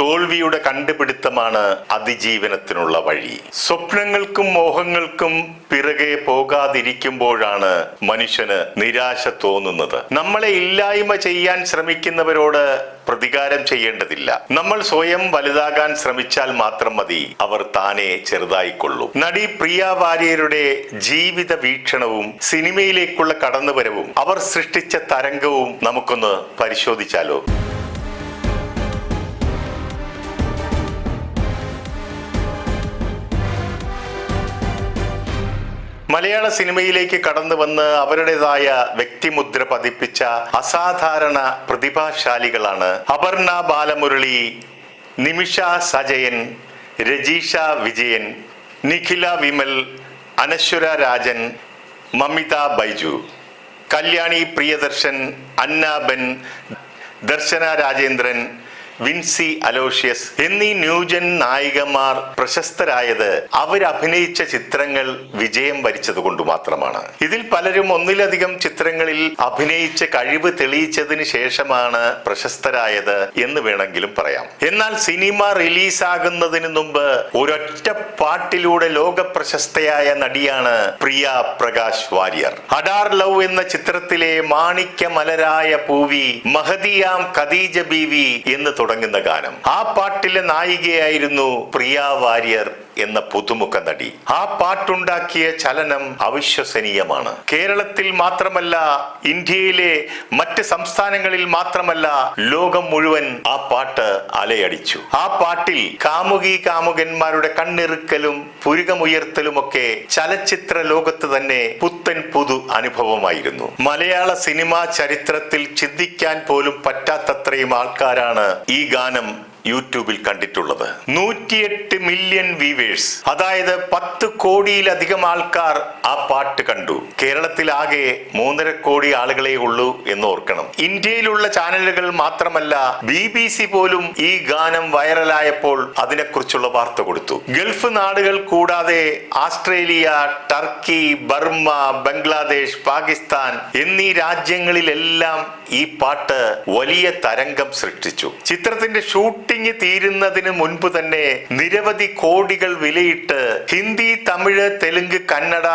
തോൽവിയുടെ കണ്ടുപിടുത്തമാണ് അതിജീവനത്തിനുള്ള വഴി. സ്വപ്നങ്ങൾക്കും മോഹങ്ങൾക്കും പിറകെ പോകാതിരിക്കുമ്പോഴാണ് മനുഷ്യന് നിരാശ തോന്നുന്നത്. നമ്മളെ ഇല്ലായ്മ ചെയ്യാൻ ശ്രമിക്കുന്നവരോട് പ്രതികാരം ചെയ്യേണ്ടതില്ല. നമ്മൾ സ്വയം വലുതാകാൻ ശ്രമിച്ചാൽ മാത്രം മതി അവർ താനെ ചെറുതായിക്കൊള്ളും. നടി പ്രിയ വാര്യരുടെ ജീവിത വീക്ഷണവും സിനിമയിലേക്കുള്ള കടന്നുവരവും അവർ സൃഷ്ടിച്ച തരംഗവും നമുക്കൊന്ന് പരിശോധിച്ചാലോ? മലയാള സിനിമയിലേക്ക് കടന്നു വന്ന് അവരുടേതായ വ്യക്തിമുദ്ര പതിപ്പിച്ച അസാധാരണ പ്രതിഭാശാലികളാണ് Aparna Balamurali Nimisha Sajayan Rajisha Vijayan Nikhila Vimal Anaswara Rajan Mamitha Baiju Kalyani Priyadarshan Anna Ben Darshana Rajendran Vincy Aloysius എന്നീ ന്യൂജൻ നായികമാർ പ്രശസ്തരായത് അവരഭിനയിച്ച ചിത്രങ്ങൾ വിജയം വരിച്ചതുകൊണ്ട് മാത്രമാണ്. ഇതിൽ പലരും ഒന്നിലധികം ചിത്രങ്ങളിൽ അഭിനയിച്ച കഴിവ് തെളിയിച്ചതിന് ശേഷമാണ് പ്രശസ്തരായത് എന്ന് വേണമെങ്കിലും പറയാം. എന്നാൽ സിനിമ റിലീസാകുന്നതിന് മുമ്പ് ഒരൊറ്റ പാട്ടിലൂടെ ലോക പ്രശസ്തയായ നടിയാണ് പ്രിയ പ്രകാശ് വാര്യർ. അഡാർ ലവ് എന്ന ചിത്രത്തിലെ മാണിക്യ മലരായ പൂവി മഹദിയാം ഖദീജ ബീവി എന്ന് തുടങ്ങുന്ന ഗാനം. ആ പാട്ടിലെ നായികയായിരുന്നു പ്രിയ വാര്യർ. എന്ന പുതുമുഖ നടി. ആ പാട്ടുണ്ടാക്കിയ ചലനം അവിശ്വസനീയമാണ്. കേരളത്തിൽ മാത്രമല്ല ഇന്ത്യയിലെ മറ്റ് സംസ്ഥാനങ്ങളിൽ മാത്രമല്ല ലോകം മുഴുവൻ ആ പാട്ട് അലയടിച്ചു. ആ പാട്ടിൽ കാമുകി കാമുകന്മാരുടെ കണ്ണിറുക്കലും പുരുകമുയർത്തലുമൊക്കെ ചലച്ചിത്ര ലോകത്ത് തന്നെ പുത്തൻ പുതു അനുഭവമായിരുന്നു. മലയാള സിനിമാ ചരിത്രത്തിൽ ചിന്തിക്കാൻ പോലും പറ്റാത്തത്രയും ആൾക്കാരാണ് ഈ ഗാനം യൂട്യൂബിൽ കണ്ടിട്ടുള്ളത്. നൂറ്റിയെട്ട് മില്യൺ വീവേഴ്സ് അതായത് പത്ത് കോടിയിലധികം ആൾക്കാർ ആ പാട്ട് കണ്ടു. കേരളത്തിൽ ആകെ മൂന്നര കോടി ആളുകളെ ഉള്ളൂ എന്ന് ഓർക്കണം. ഇന്ത്യയിലുള്ള ചാനലുകൾ മാത്രമല്ല ബി ബി സി പോലും ഈ ഗാനം വൈറലായപ്പോൾ അതിനെക്കുറിച്ചുള്ള വാർത്ത കൊടുത്തു. ഗൾഫ് നാടുകൾ കൂടാതെ Australia Turkey Burma Bangladesh Pakistan എന്നീ രാജ്യങ്ങളിലെല്ലാം ഈ പാട്ട് വലിയ തരംഗം സൃഷ്ടിച്ചു. ചിത്രത്തിന്റെ ഷൂട്ടിംഗ് തീരുന്നതിന് മുൻപ് തന്നെ നിരവധി കോടികൾ വിലയിട്ട് ഹിന്ദി തമിഴ് തെലുങ്ക് കന്നഡ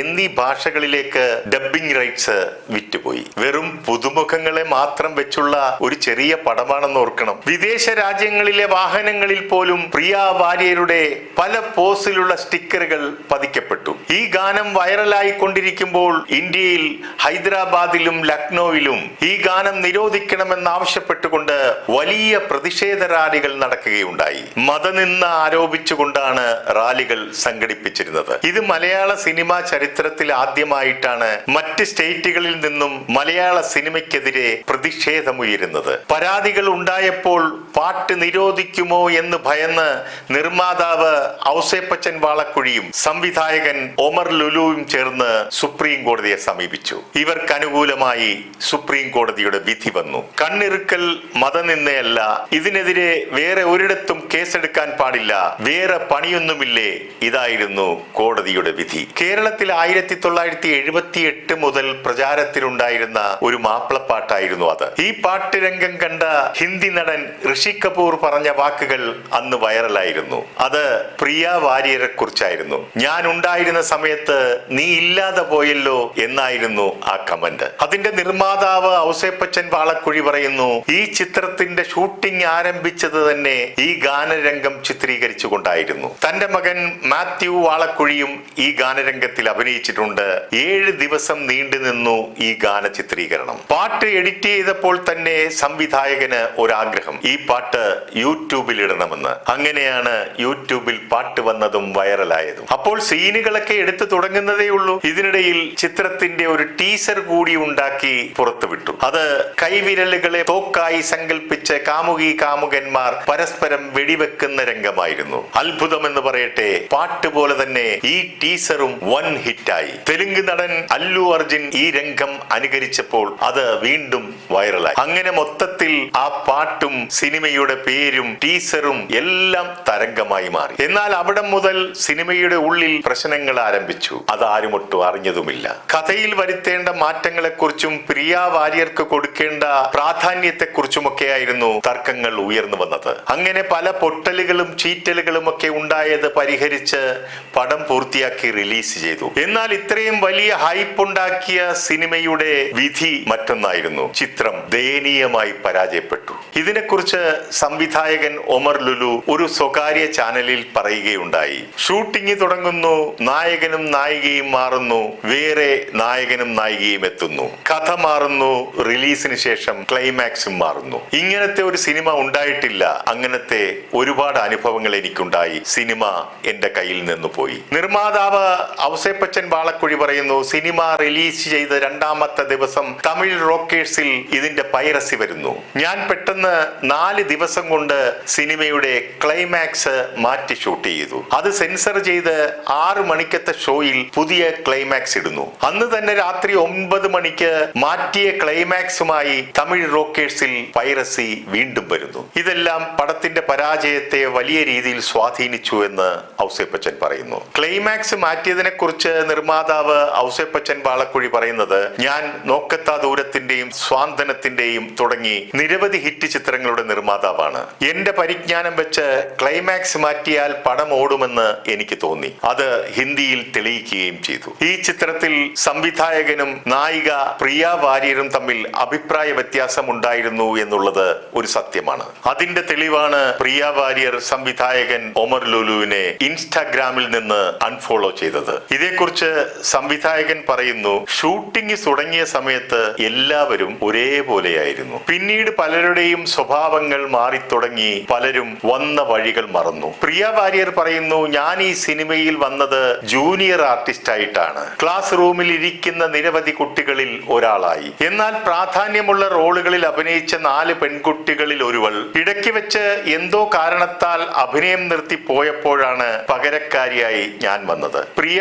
എന്നീ ഭാഷകളിലേക്ക് ഡബ്ബിംഗ് റൈറ്റ്സ് വിറ്റുപോയി. വെറും പുതുമുഖങ്ങളെ മാത്രം വെച്ചുള്ള ഒരു ചെറിയ പടമാണെന്ന് ഓർക്കണം. വിദേശ രാജ്യങ്ങളിലെ വാഹനങ്ങളിൽ പോലും പ്രിയ വാര്യരുടെ പല പോസിലുള്ള സ്റ്റിക്കറുകൾ പതിക്കപ്പെട്ടു. ഈ ഗാനം വൈറലായി കൊണ്ടിരിക്കുമ്പോൾ ഇന്ത്യയിൽ ഹൈദരാബാദിലും ലക്നൌവിലും ഈ ഗാനം നിരോധിക്കണമെന്ന് ആവശ്യപ്പെട്ടുകൊണ്ട് വലിയ പ്രതിഷേധ റാലികൾ നടക്കുകയുണ്ടായി. മതനിന്ന ആരോപിച്ചുകൊണ്ടാണ് റാലികൾ സംഘടിപ്പിച്ചിരുന്നത്. ഇത് മലയാള സിനിമാ ചരിത്രത്തിൽ ആദ്യമായിട്ടാണ് മറ്റ് സ്റ്റേറ്റുകളിൽ നിന്നും മലയാള സിനിമയ്ക്കെതിരെ പ്രതിഷേധമുയരുന്നത്. പരാതികൾ ഉണ്ടായപ്പോൾ പാട്ട് നിരോധിക്കുമോ എന്ന് ഭയന്ന് നിർമ്മാതാവ് ഔസേപ്പച്ചൻ വാളക്കുഴിയും സംവിധായകൻ ഒമർ ലുലുവും ചേർന്ന് സുപ്രീം കോടതിയെ സമീപിച്ചു. ഇവർക്ക് അനുകൂലമായി സുപ്രീം കോടതിയുടെ വിധി വന്നു. കണ്ണിറുക്കൽ മതനിന്നയല്ല ഇതിനെതിരെ വേറെ ഒരിടത്തും കേസെടുക്കാൻ പാടില്ല. വേറെ പണിയൊന്നുമില്ലേ? ഇതായിരുന്നു കോടതിയുടെ വിധി. കേരളത്തിൽ ആയിരത്തി തൊള്ളായിരത്തി എഴുപത്തി എട്ട് മുതൽ പ്രചാരത്തിലുണ്ടായിരുന്ന ഒരു മാപ്പിളപ്പാട്ടായിരുന്നു അത്. ഈ പാട്ട് രംഗം കണ്ട ഹിന്ദി നടൻ ഋഷി കപൂർ പറഞ്ഞ വാക്കുകൾ അന്ന് വൈറലായിരുന്നു. അത് പ്രിയ വാര്യരെ കുറിച്ചായിരുന്നു ഞാൻ ഉണ്ടായിരുന്ന സമയത്ത് നീ ഇല്ലാതെ പോയല്ലോ എന്നായിരുന്നു ആ കമന്റ്. അതിന്റെ നിർമ്മാതാവ് ഔസേപ്പച്ചൻ വാളക്കുഴി പറയുന്നു ഈ ചിത്രത്തിന്റെ ഷൂട്ടിംഗ് ആരംഭിച്ചത് തന്നെ ഈ ഗാനരംഗം ചിത്രീകരിച്ചുകൊണ്ടായിരുന്നു. തന്റെ മകൻ മാത്യു വാളക്കുഴിയും ഈ ഗാനരംഗത്തിൽ അഭിനയിച്ചിട്ടുണ്ട്. ഏഴ് ദിവസം നീണ്ടു നിന്നു ഈ ഗാന ചിത്രീകരണം പാട്ട് എഡിറ്റ് ചെയ്തപ്പോൾ തന്നെ സംവിധായകന് ഒരാഗ്രഹം. ഈ പാട്ട് യൂട്യൂബിൽ ഇടണമെന്ന്. അങ്ങനെയാണ് യൂട്യൂബിൽ പാട്ട് വന്നതും വൈറലായതും. അപ്പോൾ സീനുകളൊക്കെ എടുത്തു തുടങ്ങുന്നതേ ഉള്ളൂ. ഇതിനിടയിൽ ചിത്രത്തിന്റെ ഒരു ടീസർ കൂടി ഉണ്ടാക്കി പുറത്തുവിട്ടു. അത് കൈവിരലുകളെ തോക്കായി സങ്കല്പിച്ച് കാമുകി കാമുകന്മാർ പരസ്പരം വെടിവെക്കുന്ന രംഗമായിരുന്നു. അത്ഭുതം എന്ന് പറയട്ടെ പാട്ട് പോലെ തന്നെ ഈ ടീസറും വൻ ഹിറ്റായി. തെലുങ്ക് നടൻ അല്ലു അർജുൻ ഈ രംഗം അനുകരിച്ചപ്പോൾ അത് വീണ്ടും വൈറലായി. അങ്ങനെ മൊത്തത്തിൽ ആ പാട്ടും സിനിമയുടെ പേരും ടീസറും എല്ലാം തരംഗമായി മാറി. എന്നാൽ അവിടെ മുതൽ സിനിമയുടെ ഉള്ളിൽ പ്രശ്നങ്ങൾ ആരംഭിച്ചു. അതാരും ഒട്ടും അറിഞ്ഞതുമില്ല. കഥയിൽ വരുത്തേണ്ട മാറ്റങ്ങളെക്കുറിച്ചും പ്രിയ വാര്യർക്ക് കൊടുക്കേണ്ട പ്രാധാന്യത്തെക്കുറിച്ചുമൊക്കെയായിരുന്നു തർക്കങ്ങൾ ഉയർന്നു വന്നത്. അങ്ങനെ പല പൊട്ടലുകളും ചീറ്റലുകളും ഒക്കെ ഉണ്ടായത് പരിഹരിച്ച് പടം പൂർത്തിയാക്കി റിലീസ് ചെയ്തു. എന്നാൽ ഇത്രയും വലിയ ഹൈപ്പ് ഉണ്ടാക്കിയ സിനിമയുടെ വിധി മറ്റൊന്നായിരുന്നു. ചിത്രം ദയനീയമായി പരാജയപ്പെട്ടു. ഇതിനെക്കുറിച്ച് സംവിധായകൻ ഒമർ ലുലു ഒരു സ്വകാര്യ ചാനലിൽ പറയുകയുണ്ടായി. ഷൂട്ടിംഗ് തുടങ്ങുന്നു നായകനും നായികയും മാറുന്നു വേറെ നായകനും നായികയും എത്തുന്നു. കഥ മാറുന്നു റിലീസിന് ശേഷം ക്ലൈമാക്സും മാറുന്നു. ഇങ്ങനത്തെ ഒരു സിനിമ ഉണ്ടായിട്ടില്ല. അങ്ങനത്തെ ഒരുപാട് അനുഭവങ്ങൾ എനിക്കുണ്ടായി. സിനിമ എന്റെ കയ്യിൽ നിന്ന് പോയി. നിർമ്മാതാവ് ഔസേപ്പച്ചൻ വാളക്കുഴി പറയുന്നു സിനിമ റിലീസ് ചെയ്ത രണ്ടാമത്തെ ദിവസം തമിഴ് റോക്കേഴ്സിൽ ഇതിന്റെ പൈറസി വരുന്നു. ഞാൻ പെട്ടെന്ന് നാല് ദിവസം കൊണ്ട് സിനിമയുടെ ക്ലൈമാക്സ് മാറ്റി ഷൂട്ട് ചെയ്തു. അത് സെൻസർ ചെയ്ത് ആറ് മണിക്കത്തെ ഷോയിൽ പുതിയ ക്ലൈമാക്സ് ഇടുന്നു. അന്ന് തന്നെ രാത്രി ഒമ്പത് മണിക്ക് മാറ്റിയ ക്ലൈമാക്സുമായി തമിഴ് റോക്കേഴ്സിൽ പൈറസി വീണ്ടും വരുന്നു. ഇതെല്ലാം പടത്തിന്റെ പരാജയത്തെ വലിയ രീതിയിൽ സ്വാധീനിച്ചു എന്ന് ഔസേപ്പച്ചൻ പറയുന്നു. ക്ലൈമാക്സ് മാറ്റിയതിനെ കുറിച്ച് നിർമ്മാതാവ് ഔസേപ്പച്ചൻ വാളക്കുഴി പറയുന്നത് ഞാൻ നോക്കത്താ ദൂരത്തിന്റെയും സ്വാന്തനത്തിന്റെയും തുടങ്ങി നിരവധി ഹിറ്റ് ചിത്രങ്ങളുടെ നിർമ്മാതാവാണ്. എന്റെ പരിജ്ഞാനം വെച്ച് ക്ലൈമാക്സ് മാറ്റിയാൽ പടം ഓടുമെന്ന് എനിക്ക് തോന്നി. അത് ഹിന്ദിയിൽ തെളിയിക്കുകയും ചെയ്തു. ഈ ചിത്രത്തിൽ സംവിധായകനും നായിക പ്രിയ വാര്യരും തമ്മിൽ അഭിപ്രായ വ്യത്യാസം ഉണ്ടായിരുന്നു എന്നുള്ളത് ഒരു സത്യമാണ്. അതിന്റെ തെളിവാണ് പ്രിയ വാര്യർ സംവിധായകൻ ഒമർ ലുലുവിനെ ഇൻസ്റ്റാഗ്രാമിൽ നിന്ന് അൺഫോളോ ചെയ്തത്. ഇതേക്കുറിച്ച് സംവിധായകൻ പറയുന്നു ഷൂട്ടിംഗ് തുടങ്ങിയ സമയത്ത് എല്ലാവരും ഒരേപോലെയായിരുന്നു. പിന്നീട് പലരുടെയും സ്വഭാവങ്ങൾ മാറിത്തുടങ്ങി പലരും വന്ന വഴികൾ മറന്നു. പ്രിയ വാര്യർ പറയുന്നു ഞാൻ ഈ സിനിമയിൽ വന്നത് ജൂനിയർ ആർട്ടിസ്റ്റ് ആയിട്ടാണ് ക്ലാസ് റൂമിൽ ഇരിക്കുന്ന നിരവധി കുട്ടികളിൽ ഒരാളായി. എന്നാൽ പ്രാധാന്യമുള്ള റോളുകളിൽ അഭിനയിച്ച നാല് പെൺകുട്ടികളിൽ ഒരുവൾ. ഇടയ്ക്ക് വെച്ച് എന്തോ കാരണത്താൽ അഭിനയം നിർത്തി പോയപ്പോഴാണ് പകരക്കാരിയായി ഞാൻ വന്നത്. പ്രിയ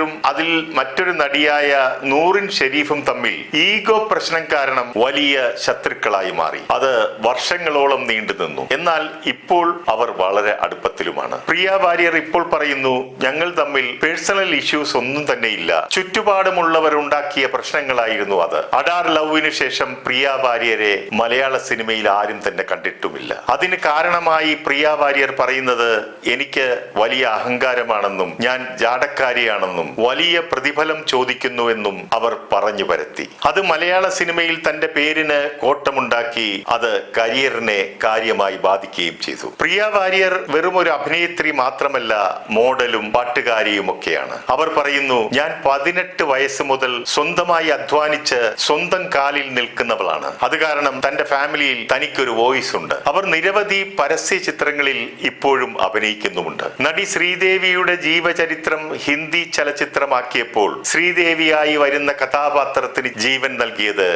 വാര്യരും അതിൽ മറ്റൊരു നടിയായ നൂറിൻ ഷെരീഫും തമ്മിൽ ഈഗോ പ്രശ്നം കാരണം വലിയ ശത്രുക്കളായി മാറി. അത് വർഷങ്ങളോളം നീണ്ടു നിന്നു. എന്നാൽ ഇപ്പോൾ അവർ വളരെ അടുപ്പത്തിലുമാണ്. പ്രിയ വാര്യർ ഇപ്പോൾ പറയുന്നു ഞങ്ങൾ തമ്മിൽ പേഴ്സണൽ ഇഷ്യൂസ് ഒന്നും തന്നെ ഇല്ല ചുറ്റുപാടുമുള്ളവർ ഉണ്ടാക്കിയ പ്രശ്നങ്ങളായിരുന്നു അത്. അഡാർ ലവിന് ശേഷം പ്രിയ വാര്യരെ മലയാള സിനിമയിൽ ആരും തന്നെ കണ്ടിട്ടുമില്ല. അതിന് കാരണമായി പ്രിയ വാര്യർ പറയുന്നത് എനിക്ക് വലിയ അഹങ്കാരമാണെന്നും ഞാൻ ജാടക്കാരിയാണെന്നും വലിയ പ്രതിഫലം ചോദിക്കുന്നുവെന്നും അവർ പറഞ്ഞു വരുത്തി അത് മലയാള സിനിമയിൽ തന്റെ പേരിന് കോട്ടമുണ്ടാക്കി അത് കരിയറിനെ കാര്യമായി ബാധിക്കുകയും ചെയ്തു. പ്രിയ വാര്യർ വെറും ഒരു അഭിനേത്രി മാത്രമല്ല മോഡലും പാട്ടുകാരിയും ഒക്കെയാണ് അവർ പറയുന്നു ഞാൻ പതിനെട്ട് വയസ്സ് മുതൽ സ്വന്തമായി അധ്വാനിച്ച് സ്വന്തം കാലിൽ നിൽക്കുന്നവളാണ്. അത് കാരണം തന്റെ ഫാമിലിയിൽ തനിക്കൊരു വോയിസ് ഉണ്ട്. അവർ നിരവധി പരസ്യ ചിത്രങ്ങളിൽ ഇപ്പോഴും അഭിനയിക്കുന്നുമുണ്ട്. നടി ശ്രീദേവിയുടെ ജീവചരിത്രം ഹിന്ദി ചലച്ചിത്രമാക്കിയപ്പോൾ ശ്രീദേവിയായി വരുന്ന കഥാപാത്രത്തിന് ജീവൻ നൽകിയത്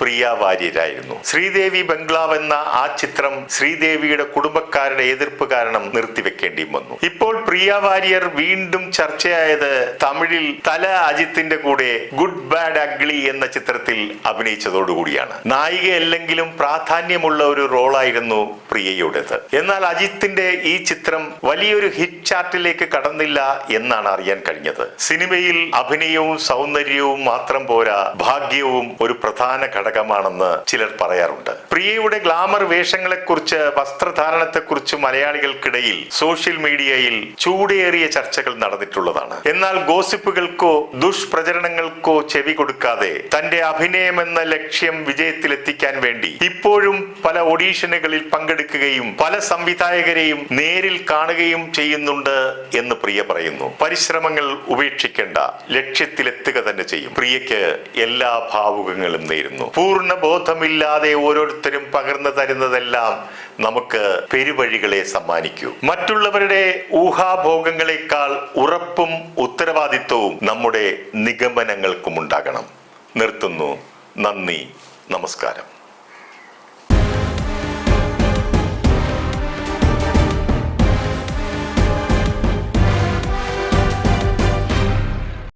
പ്രിയ വാര്യരായിരുന്നു. ശ്രീദേവി ബംഗ്ലാവ് എന്ന ആ ചിത്രം ശ്രീദേവിയുടെ കുടുംബക്കാരുടെ എതിർപ്പ് കാരണം നിർത്തിവെക്കേണ്ടിയും വന്നു. ഇപ്പോൾ പ്രിയ വാര്യർ വീണ്ടും ചർച്ചയായത് തമിഴിൽ തല അജിത്തിന്റെ കൂടെ ഗുഡ് ബാഡ് അഗ്ലി എന്ന ചിത്രത്തിൽ അഭിനയിച്ചതോടുകൂടിയാണ്. നായികയല്ലെങ്കിലും പ്രാധാന്യമുള്ള ഒരു റോളായിരുന്നു പ്രിയയുടേത്. എന്നാൽ അജിത്തിന്റെ ഈ ചിത്രം വലിയൊരു ഹിറ്റ് ചാർട്ടിലേക്ക് കടന്നില്ല എന്നാണ് അറിയാൻ കഴിഞ്ഞത്. സിനിമയിൽ അഭിനയവും സൗന്ദര്യവും മാത്രം പോരാ ഭാഗ്യവും ഒരു പ്രധാന ഘടകമാണെന്ന് ചിലർ പറയാറുണ്ട്. പ്രിയയുടെ ഗ്ലാമർ വേഷങ്ങളെ വേഷങ്ങളെക്കുറിച്ച് വസ്ത്രധാരണത്തെക്കുറിച്ച് മലയാളികൾക്കിടയിൽ സോഷ്യൽ മീഡിയയിൽ ചൂടേറിയ ചർച്ചകൾ നടന്നിട്ടുള്ളതാണ്. എന്നാൽ ഗോസിപ്പുകൾക്കോ ദുഷ്പ്രചരണങ്ങൾക്കോ ചെവി കൊടുക്കാതെ തന്റെ അഭിനയം എന്ന ലക്ഷ്യം വിജയത്തിലെത്തിക്കാൻ വേണ്ടി ഇപ്പോഴും പല ഓഡീഷനുകളിൽ പങ്കെടുക്കുകയും പല സംവിധായകരെയും നേരിൽ കാണുകയും ചെയ്യുന്നുണ്ട് എന്ന് പ്രിയ പറയുന്നു. പരിശ്രമങ്ങൾ ഉപേക്ഷിക്കേണ്ട ലക്ഷ്യത്തിലെത്തുക തന്നെ ചെയ്യും. പ്രിയയ്ക്ക് എല്ലാ ഭാവുകങ്ങളും നേരുന്നു. പൂർണ ബോധമില്ലാതെ ഓരോരുത്തരും പകർന്നു തരുന്നതെല്ലാം നമുക്ക് പെരുവഴികളെ സമ്മാനിക്കൂ. മറ്റുള്ളവരുടെ ഊഹാഭോഗങ്ങളെക്കാൾ ഉറപ്പും ഉത്തരവാദിത്വവും നമ്മുടെ നിഗമനങ്ങൾക്കും ഉണ്ടാകണം. നിർത്തുന്നു. നന്ദി. നമസ്കാരം.